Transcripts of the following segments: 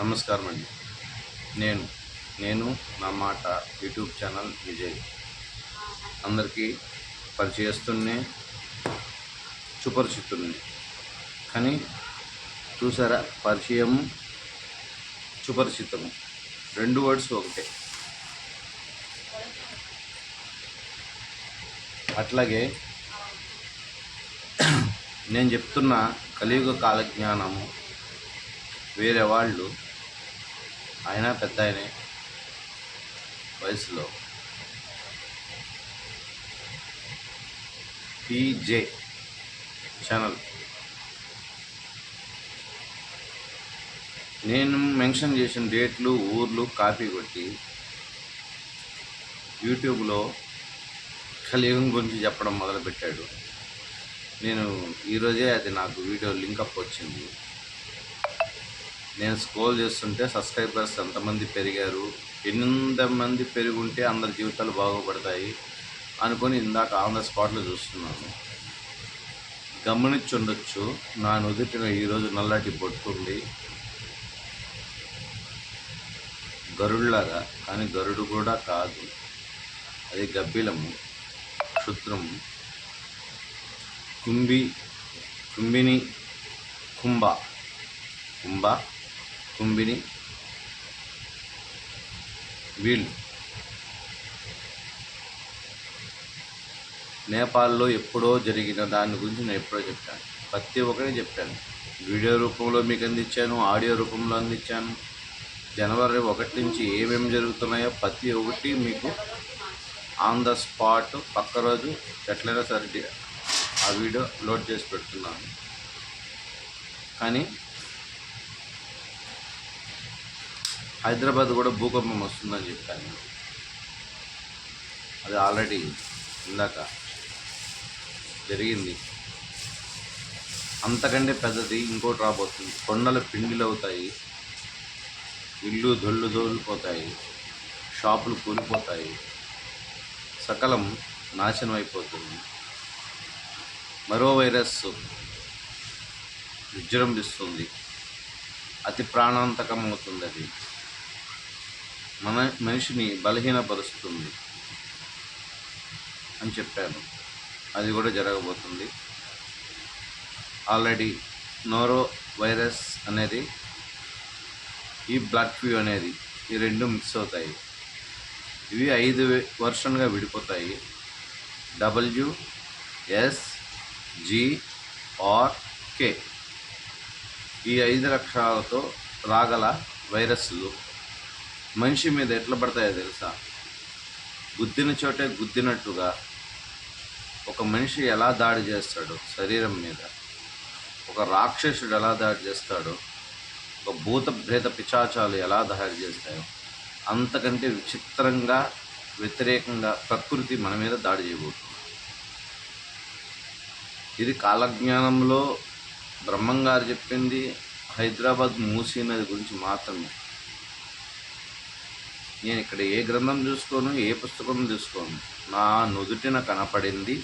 నమస్కారం అండి నేను నేను నా మాట యూట్యూబ్ ఛానల్ విజయ్. అందరికీ పరిచయస్తున్నే సుపరిచితుల్ని కానీ చూసారా పరిచయం సుపరిచితము. రెండు వర్డ్స్ ఒకటే. అట్లాగే నేను చెప్తున్న కలియుగ కాలజ్ఞానము వేరే వాళ్ళు ఆయన పెద్ద ఆయనే వయసులో. PJ channel. నేను మెన్షన్ చేసిన డేట్లు ఊర్లు కాపీ కొట్టి యూట్యూబ్లో కలియుగం గురించి చెప్పడం మొదలుపెట్టాడు. నేను ఈరోజే అది నాకు వీడియో లింకప్ వచ్చింది. నేను స్క్రోల్ చేస్తుంటే సబ్స్క్రైబర్స్ ఎంతమంది పెరిగారు ఎనిమిది పెరుగుంటే అందరి జీవితాలు బాగుపడతాయి అనుకొని ఇందాక ఆన్ ద స్పాట్లో చూస్తున్నాను. గమనించుండొచ్చు నా నుదుటిన ఈరోజు నల్లటి బొట్టుంది గరుడులాగా కానీ గరుడు కూడా కాదు. అది గబ్బిలము క్షుద్రము. కుంభి కుంభిని కుంభ కుంభ కుంభిని వీళ్ళు నేపాల్లో ఎప్పుడో జరిగిన దాని గురించి నేను ఎప్పుడో చెప్పాను. ప్రతి ఒక్కరిని చెప్పాను. వీడియో రూపంలో మీకు అందించాను ఆడియో రూపంలో అందించాను. జనవరి ఒకటి నుంచి ఏమేమి జరుగుతున్నాయో ప్రతి ఒక్కటి మీకు ఆన్ ద స్పాట్ పక్క రోజు ఎట్లయినా సరే ఆ వీడియో లోడ్ చేసి పెడుతున్నాను. కానీ హైదరాబాద్ కూడా భూకంపం వస్తుందని చెప్పాను. అది ఆల్రెడీ ఇందాక జరిగింది. అంతకంటే పెద్దది ఇంకోటి రాబోతుంది. కొండలు పిండిలు అవుతాయి. ఇల్లు దొల్లు దొల్లిపోతాయి. షాపులు కూలిపోతాయి. సకలం నాశనం అయిపోతుంది. మరో వైరస్ విజృంభిస్తుంది. అతి ప్రాణాంతకం అవుతుంది అది. మన మనిషిని బలహీనపరుస్తుంది అని చెప్పాను. అది కూడా జరగబోతుంది. ఆల్రెడీ నోరో వైరస్ అనేది ఈ బ్లడ్ ఫ్యూ అనేది ఈ రెండు మిక్స్ అవుతాయి. ఇవి ఐదు వర్షన్గా విడిపోతాయి. W S G R K. ఈ ఐదు లక్షణాలతో రాగల వైరస్లు మనిషి మీద ఎట్లా పడతాయో తెలుసా? గుద్దిన చోటే గుద్దినట్టుగా ఒక మనిషి ఎలా దాడి చేస్తాడో శరీరం మీద? ఒక రాక్షసుడు ఎలా దాడి చేస్తాడో? ఒక భూత భేద పిచాచాలు ఎలా దాడి చేస్తాయో? అంతకంటే విచిత్రంగా వ్యతిరేకంగా ప్రకృతి మన మీద దాడి చేయబోతుంది. ఇది కాలజ్ఞానంలో బ్రహ్మంగారు చెప్పింది హైదరాబాద్ మూసీ నది గురించి మాత్రమే. నేను ఇక్కడ ఏ గ్రంథం చూసుకోను ఏ పుస్తకం చూసుకోను. నా నుదుటిన కనపడింది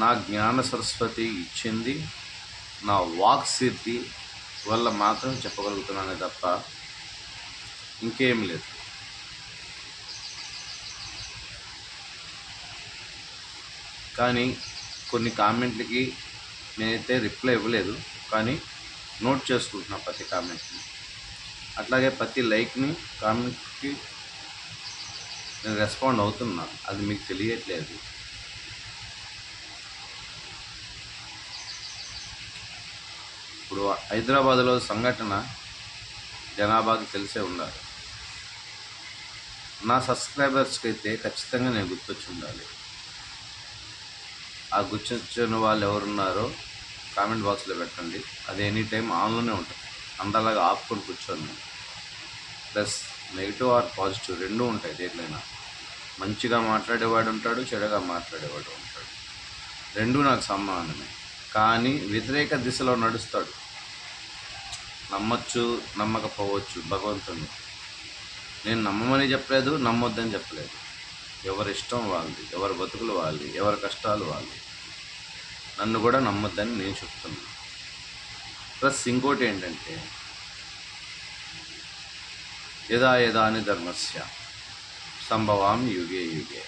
నా జ్ఞాన సరస్వతి ఇచ్చింది నా వాక్ సిద్ధి వల్ల మాత్రం చెప్పగలుగుతున్నాను తప్ప ఇంకేం లేదు. కానీ కొన్ని కామెంట్లకి నేనైతే రిప్లై ఇవ్వలేదు కానీ నోట్ చేసుకుంటున్నా ప్రతి కామెంట్ని. అట్లాగే ప్రతి లైక్ని కామెంట్కి నేను రెస్పాండ్ అవుతున్నా. అది మీకు తెలియట్లేదు. ఇప్పుడు హైదరాబాద్లో సంఘటన జనాభాకి తెలిసే ఉండాలి. నా సబ్స్క్రైబర్స్కి అయితే ఖచ్చితంగా నేను గుర్తొచ్చి ఉండాలి. ఆ గుర్తొచ్చిన వాళ్ళు ఎవరున్నారో కామెంట్ బాక్స్లో పెట్టండి. అది ఎనీ టైం ఆన్లోనే ఉంటుంది. అందలాగా ఆపుకొని కూర్చోను ప్లస్ నెగిటివ్ ఆర్ పాజిటివ్ రెండూ ఉంటాయి దేంట్లైనా మంచిగా మాట్లాడేవాడు ఉంటాడు చెడుగా మాట్లాడేవాడు ఉంటాడు. రెండూ నాకు సమానమే కానీ వ్యతిరేక దిశలో నడుస్తాడు. నమ్మచ్చు నమ్మకపోవచ్చు భగవంతుని నేను నమ్మమని చెప్పలేదు నమ్మొద్దని చెప్పలేదు. ఎవరి ఇష్టం వాళ్ళది ఎవరి బతుకులు వాళ్ళది ఎవరి కష్టాలు వాళ్ళది. నన్ను కూడా నమ్మొద్దని నేను చెప్తున్నాను ప్లస్ ఇంకోటి ఏంటంటే యదా యదాని ధర్మస్య. సంభవాం యుగే యుగే.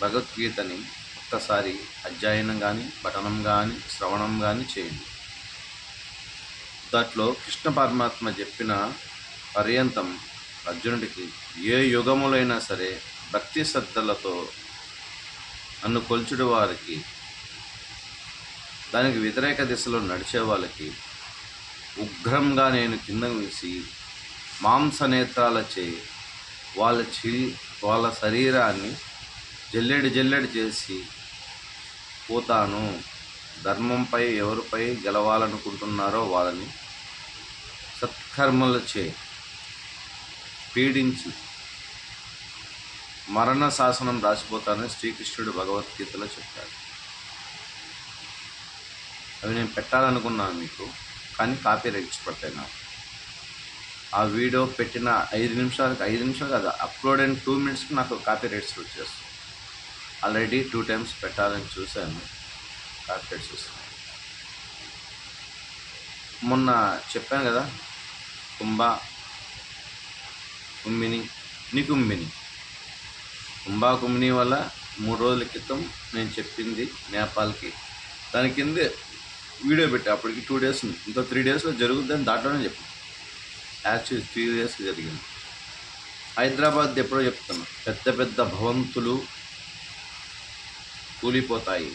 భగవద్గీతని ఒక్కసారి అధ్యయనం కానీ పఠనం కానీ శ్రవణం కానీ చేయండి. దాంట్లో కృష్ణ పరమాత్మ చెప్పిన పర్యంతం అర్జునుడికి ఏ యుగములైనా సరే భక్తి శ్రద్ధలతో నన్ను కొల్చుడు వారికి దానికి వ్యతిరేక దిశలో నడిచే వాళ్ళకి ఉగ్రంగా నేను కింద వేసి మాంసనేత్రాలచే వాళ్ళ చి వాళ్ళ శరీరాన్ని జల్లెడి జల్లెడి చేసి పోతాను. ధర్మంపై ఎవరిపై గెలవాలనుకుంటున్నారో వాళ్ళని సత్కర్మలచే పీడించి మరణ శాసనం రాసిపోతానని శ్రీకృష్ణుడు భగవద్గీతలో చెప్పాడు. అవి నేను పెట్టాలనుకున్నాను మీకు కానీ కాపీ రైట్స్ ఆ వీడియో పెట్టిన ఐదు నిమిషాలకు ఐదు నిమిషాలు కాదు అప్లోడ్ అయిన టూ మినిట్స్కి నాకు కాపీ రైట్స్ వచ్చేస్తుంది ఆల్రెడీ టూ టైమ్స్ పెట్టాలని చూశాను కాపీ రైట్స్ వస్తున్నాయి. మొన్న చెప్పాను కదా కుంభ కుంభిని నికుంభిని కుంభా కుంభిని వల్ల మూడు రోజుల క్రితం నేను చెప్పింది నేపాల్కి. దాని కిందే వీడియో పెట్టి అప్పటికి టూ డేస్ ఉంది. ఇంకో త్రీ డేస్లో జరుగుద్దని దాంట్లోనే చెప్పాను. యాక్చువల్లీ త్రీ డేస్కి జరిగింది. హైదరాబాద్ ఎప్పుడో చెప్తున్నా పెద్ద పెద్ద భవంతులు కూలిపోతాయి.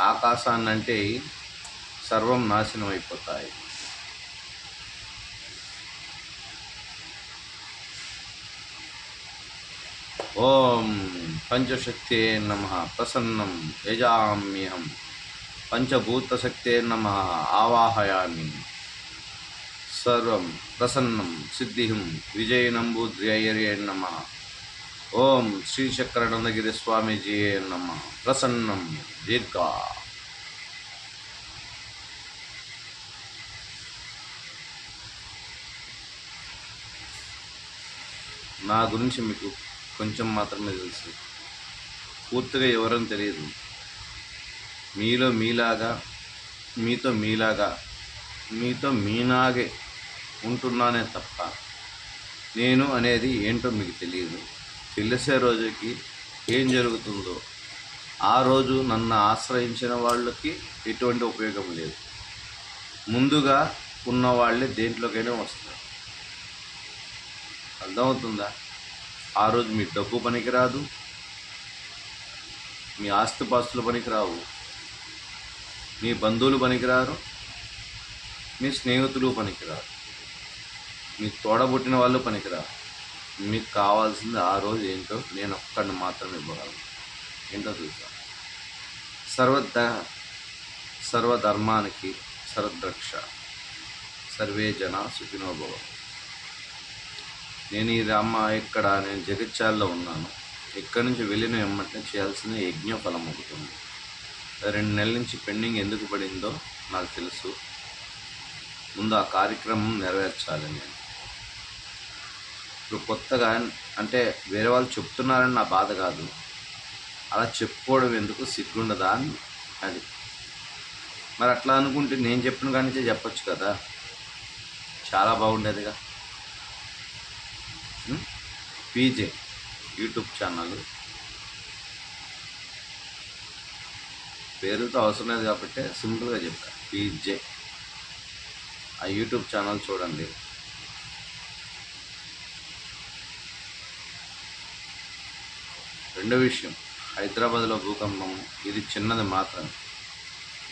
ఆకాశాన్ని అంటే సర్వం నాశనం అయిపోతాయి ఓం పంచశక్తే నమ ప్రసన్నం యజామ్యహం. పంచభూతశక్తే నమ ఆవాహయామి. సర్వం ప్రసన్నం సిద్ధిం విజయనంబుద్ర్యయే నమ. ఓం శ్రీచక్రనందగిరి స్వామీజీ నమ. ప్రసన్నం దీర్ఘ. నా గురించి మీకు కొంచెం మాత్రమే తెలుసు. పూర్తిగా ఎవరని తెలియదు. మీలో మీలాగా మీతో మీలాగా మీతో మీనాగే ఉంటున్నానే తప్ప నేను అనేది ఏంటో మీకు తెలియదు. తెలిసే రోజుకి ఏం జరుగుతుందో ఆ రోజు నన్ను ఆశ్రయించిన వాళ్ళకి ఎటువంటి ఉపయోగం లేదు. ముందుగా ఉన్న వాళ్ళే దేంట్లోకైనా వస్తారు. అర్థమవుతుందా? ఆ రోజు మీ డబ్బు పనికిరాదు మీ ఆస్తిపాస్తులు పనికిరావు మీ బంధువులు పనికిరారు మీ స్నేహితులు పనికిరారు. మీకు తోడబుట్టిన వాళ్ళు పనికిరా మీకు కావాల్సింది ఆ రోజు ఏంటో నేను ఒక్కడిని మాత్రమే ఇవ్వగలను. ఏంటో తెలుసా సర్వద సర్వధర్మానికి సర్వద్రక్ష. సర్వే జన సుఖినోభవ నేను ఈ రామ ఇక్కడ నేను జగిత్యాల్లో ఉన్నాను. ఇక్కడి నుంచి వెళ్ళిన వెంటనే చేయాల్సిన యజ్ఞ ఫలం ఒకటి ఉంది రెండు నెలల నుంచి పెండింగ్ ఎందుకు పడిందో నాకు తెలుసు. ముందు ఆ కార్యక్రమం నెరవేర్చాలి నేను. ఇప్పుడు కొత్తగా అంటే వేరే వాళ్ళు చెప్తున్నారని నా బాధ కాదు. అలా చెప్పుకోవడం ఎందుకు సిగ్గుండదా అని అది. మరి అట్లా అనుకుంటే నేను చెప్పిన కానీ చెప్పొచ్చు కదా. చాలా బాగుండేదిగా. PJ YouTube channel. పేరుతో అవసరం లేదు కాబట్టి సింపుల్గా చెప్పా. పీజే. ఆ యూట్యూబ్ ఛానల్ చూడండి. రెండో విషయం. హైదరాబాద్లో భూకంపం ఇది చిన్నది మాత్రమే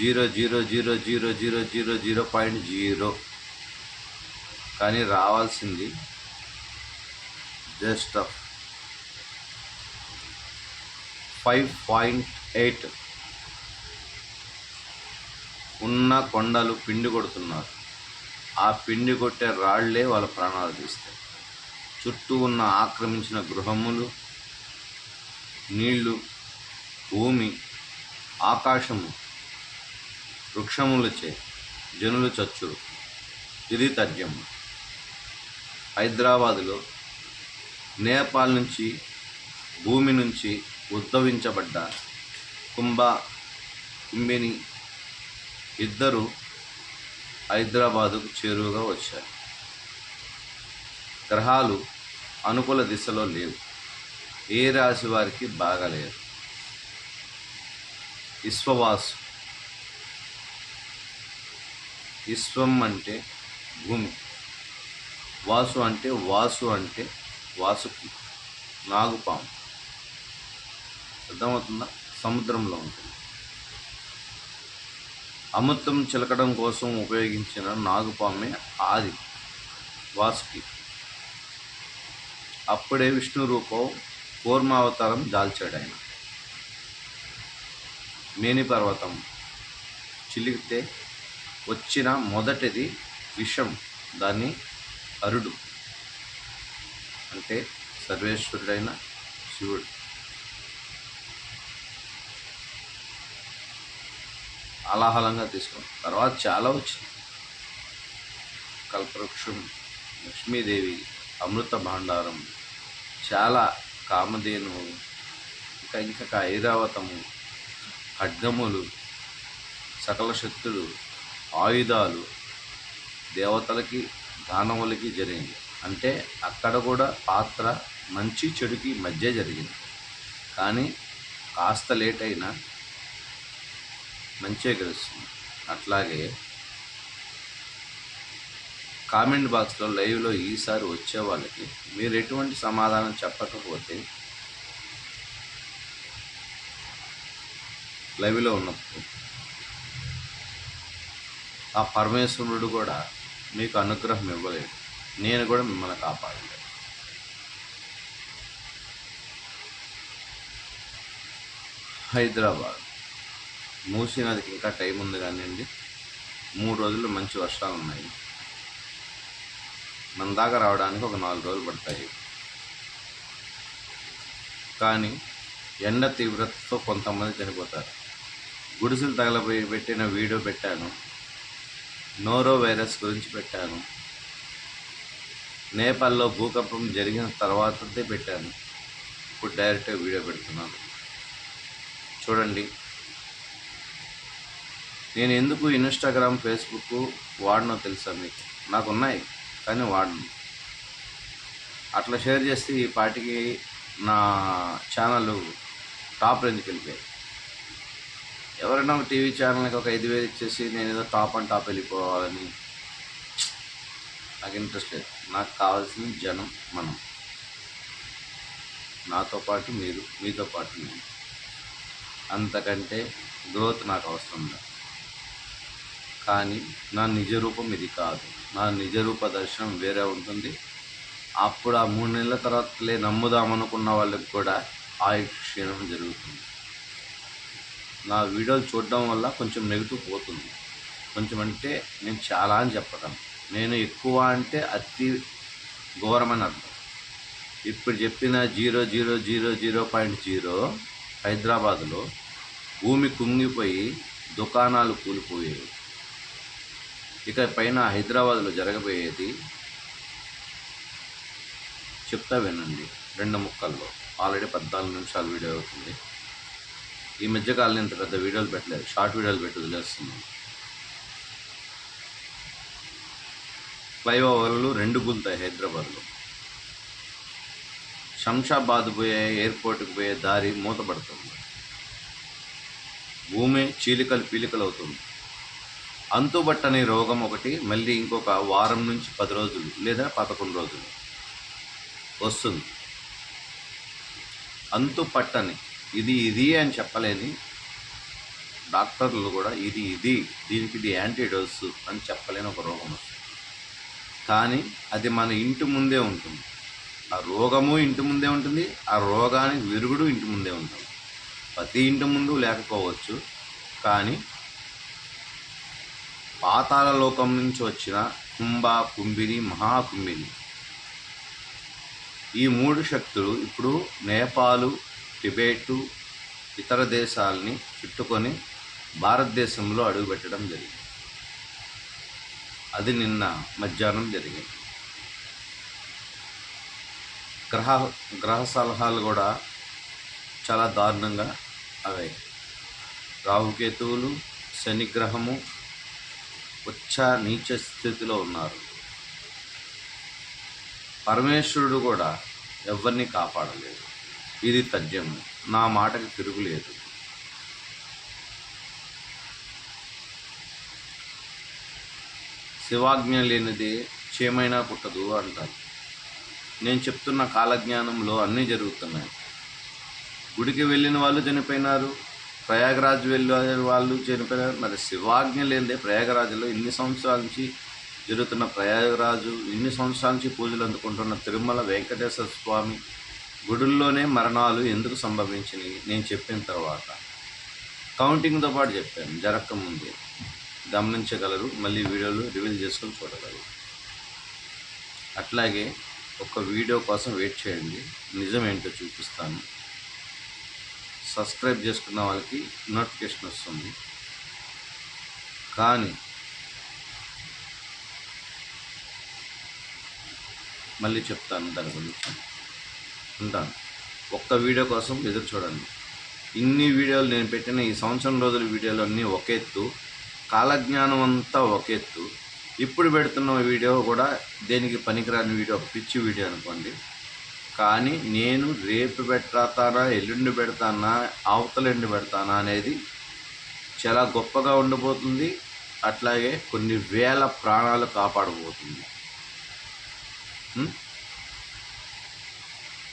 zero zero zero zero zero zero zero point zero. కానీ రావాల్సింది just of five point eight. ఉన్న కొండలు పిండి కొడుతున్నారు. ఆ పిండి కొట్టే రాళ్ళే వాళ్ళ ప్రాణాలు తీస్తాయి. చుట్టూ ఉన్న ఆక్రమించిన గృహములు నీళ్ళు భూమి ఆకాశము వృక్షములచే జనులు చచ్చురు. ఇది తథ్యం. హైదరాబాదులో నేపాల్ నుంచి భూమి నుంచి ఉద్భవించబడ్డ కుంభ కుంభిని ఇద్దరు హైదరాబాదుకు చేరువుగా వచ్చారు. గ్రహాలు అనుకూల దిశలో లేవు. ఏ రాశి వారికి బాగలేదు? విశ్వవాసు. విశ్వం అంటే భూమి. వాసు అంటే వాసు అంటే వాసుకి నాగుపాము. అర్థమవుతుందా? సముద్రంలో ఉంటుంది. అమృతం చిలకడం కోసం ఉపయోగించిన నాగుపామే ఆది వాసుకి. అప్పుడే విష్ణు రూపం కూర్మావతారం దాల్చాడు ఆయన. మేని పర్వతం చిలికితే వచ్చిన మొదటిది విషం దాన్ని అరుడు అంటే సర్వేశ్వరుడైన శివుడు. అలాహలంగా తీసుకున్నాం తర్వాత చాలా వచ్చింది. కల్పవృక్షం లక్ష్మీదేవి అమృత భాండారం చాలా కామధేను ఇంకా ఇంకా ఐరావతము ఖడ్గములు సకల శక్తులు ఆయుధాలు దేవతలకి దానవులకి జరిగింది అంటే అక్కడ కూడా పాత్ర మంచి చెడుకి మధ్య జరిగింది. కానీ కాస్త లేట్ అయినా మంచిగా గెలుస్తుంది. అట్లాగే కామెంట్ బాక్స్లో లైవ్లో ఈసారి వచ్చే వాళ్ళకి మీరు ఎటువంటి సమాధానం చెప్పకపోతే లైవ్లో ఉన్నప్పుడు ఆ పరమేశ్వరుడు కూడా మీకు అనుగ్రహం ఇవ్వలేడు నేను కూడా మిమ్మల్ని కాపాడలేదు. హైదరాబాద్. మూసీ నదికి ఇంకా టైం ఉంది కానివ్వండి. మూడు రోజులు మంచి వర్షాలు ఉన్నాయి. మన దాకా రావడానికి ఒక నాలుగు రోజులు పడతాయి. కానీ ఎండ తీవ్రతతో కొంతమంది చనిపోతారు. గుడిసెలు తగలబోయి పెట్టిన వీడియో పెట్టాను. నోరో వైరస్ గురించి పెట్టాను. నేపాల్లో భూకంపం జరిగిన తర్వాతదే పెట్టాను. ఇప్పుడు డైరెక్ట్గా వీడియో పెడుతున్నాను. చూడండి. నేను ఎందుకు ఇన్స్టాగ్రామ్ ఫేస్బుక్ వాడనో తెలుసా మీకు? నాకు ఉన్నాయి కానీ వాడను అట్లా షేర్ చేస్తే ఈ పాటికి నా ఛానల్ టాప్ రేంజ్కి వెళ్ళిపోయాయి ఎవరైనా ఒక టీవీ ఛానల్కి ఒక ఐదు వేలు ఇచ్చేసి నేను ఏదో టాప్ అండ్ టాప్ వెళ్ళిపోవాలని నాకు ఇంట్రెస్ట్ లేదు. నాకు కావాల్సిన జనం మనం. నాతో పాటు మీరు మీతో పాటు నేను. అంతకంటే గ్రోత్ నాకు అవసరం లేదు. కానీ నా నిజ రూపం ఇది కాదు. నా నిజ రూప దర్శనం వేరే ఉంటుంది. అప్పుడు ఆ మూడు నెలల తర్వాతలే నమ్ముదామనుకున్న వాళ్ళకి కూడా ఆయుష్ క్షీణం జరుగుతుంది. నా వీడియోలు చూడడం వల్ల కొంచెం నెగిటివ్ పోతుంది. కొంచెం అంటే నేను చాలా అని చెప్పగలను. నేను ఎక్కువ అంటే అతి ఘోరమని అర్థం. ఇప్పుడు చెప్పిన zero zero zero zero point zero హైదరాబాదులో భూమి కుంగిపోయి దుకాణాలు కూలిపోయాయి. ఇక పైన హైదరాబాద్లో జరగబోయేది చెప్తా వినండి. రెండు ముక్కల్లో. ఆల్రెడీ పద్నాలుగు నిమిషాలు వీడియో అవుతుంది. ఈ మధ్యకాలం ఇంత పెద్ద వీడియోలు పెట్టలేదు. షార్ట్ వీడియోలు పెట్టి వదిలేస్తున్నాను. ఫ్లైఓవర్లు రెండు గుంతాయి హైదరాబాద్లో. శంషాబాద్ పోయే ఎయిర్పోర్ట్కి పోయే దారి మూతపడుతుంది. భూమి చీలికలు పీలికలు అవుతుంది అంతుబట్టనే రోగం ఒకటి మళ్ళీ ఇంకొక వారం నుంచి పది రోజులు లేదా పదకొండు రోజులు వస్తుంది. అంతు పట్టని ఇది ఇది అని చెప్పలేని డాక్టర్లు కూడా ఇది ఇది దీనికి ఇది యాంటీడోస్ అని చెప్పలేని ఒక రోగం వస్తుంది. కానీ అది మన ఇంటి ముందే ఉంటుంది. ఆ రోగము ఇంటి ముందే ఉంటుంది ఆ రోగానికి విరుగుడు ఇంటి ముందే ఉంటుంది. ప్రతి ఇంటి ముందు లేకపోవచ్చు కానీ పాతాల లోకం నుంచి వచ్చిన కుంభ కుంభిని మహాకుంభిని. ఈ మూడు శక్తులు ఇప్పుడు నేపాలు టిబెటు ఇతర దేశాలని చుట్టుకొని భారతదేశంలో అడుగుపెట్టడం జరిగింది. అది నిన్న మధ్యాహ్నం జరిగింది. గ్రహ గ్రహ సలహాలు కూడా చాలా దారుణంగా అవే రాహుకేతువులు శనిగ్రహము ఉచ్చ నీచ స్థితిలో ఉన్నారు. పరమేశ్వరుడు కూడా ఎవరిని కాపాడలేదు. ఇది తథ్యం. నా మాటకి తిరుగులేదు. శివాజ్ఞ లేనిది చేమైనా పుట్టదు అంటారు. నేను చెప్తున్న కాలజ్ఞానంలో అన్నీ జరుగుతున్నాయి. గుడికి వెళ్ళిన వాళ్ళు చనిపోయినారు. ప్రయాగరాజ్ వెళ్ళే వాళ్ళు చనిపోయారు మరి శివాజ్ఞ లేనిదే ప్రయాగరాజులో ఇన్ని సంవత్సరాల నుంచి జరుగుతున్న ప్రయాగరాజు ఇన్ని సంవత్సరాల నుంచి పూజలు అందుకుంటున్న తిరుమల వెంకటేశ్వర స్వామి గుడుల్లోనే మరణాలు ఎందుకు సంభవించినాయి నేను చెప్పిన తర్వాత కౌంటింగ్తో పాటు చెప్పాను జరగకముందే గమనించగలరు మళ్ళీ వీడియోలు రివీల్ చేసుకొని చూడగలరు. అట్లాగే ఒక వీడియో కోసం వెయిట్ చేయండి. నిజం ఏంటో చూపిస్తాను. సబ్స్క్రైబ్ చేసుకున్న వాళ్ళకి నోటిఫికేషన్ వస్తుంది. కానీ మళ్ళీ చెప్తాను దాని గురించి. ఉంటాను. ఒక్క వీడియో కోసం ఎదురు చూడండి. ఇన్ని వీడియోలు నేను పెట్టిన ఈ సంవత్సరం రోజుల వీడియోలు అన్నీ ఒక ఎత్తు. కాలజ్ఞానం అంతా ఒక ఎత్తు. ఇప్పుడు పెడుతున్న వీడియో కూడా దేనికి పనికిరాని వీడియో ఒక పిచ్చి వీడియో అనుకోండి. కానీ నేను రేపు పెడతానా ఎల్లుండి పెడతానా అవతలెండి పెడతానా అనేది చాలా గొప్పగా ఉండబోతుంది అట్లాగే కొన్ని వేల ప్రాణాలు కాపాడబోతుంది.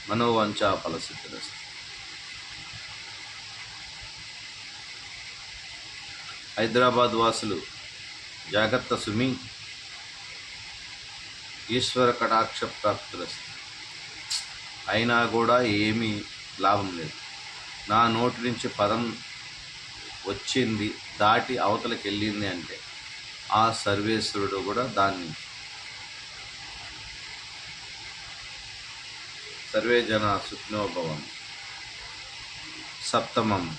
మనోవంచ ఫలసిద్ధిరస్తు హైదరాబాద్ వాసులు జాగ్రత్త సుమి ఈశ్వర కటాక్ష ప్రాప్తులస్తు అయినా కూడా ఏమీ లాభం లేదు. నా నోటి నుంచి పదం వచ్చింది దాటి అవతలకి వెళ్ళింది అంటే ఆ సర్వేశ్వరుడు కూడా దాన్ని సర్వే జన సుఖ్నోభవం సప్తమం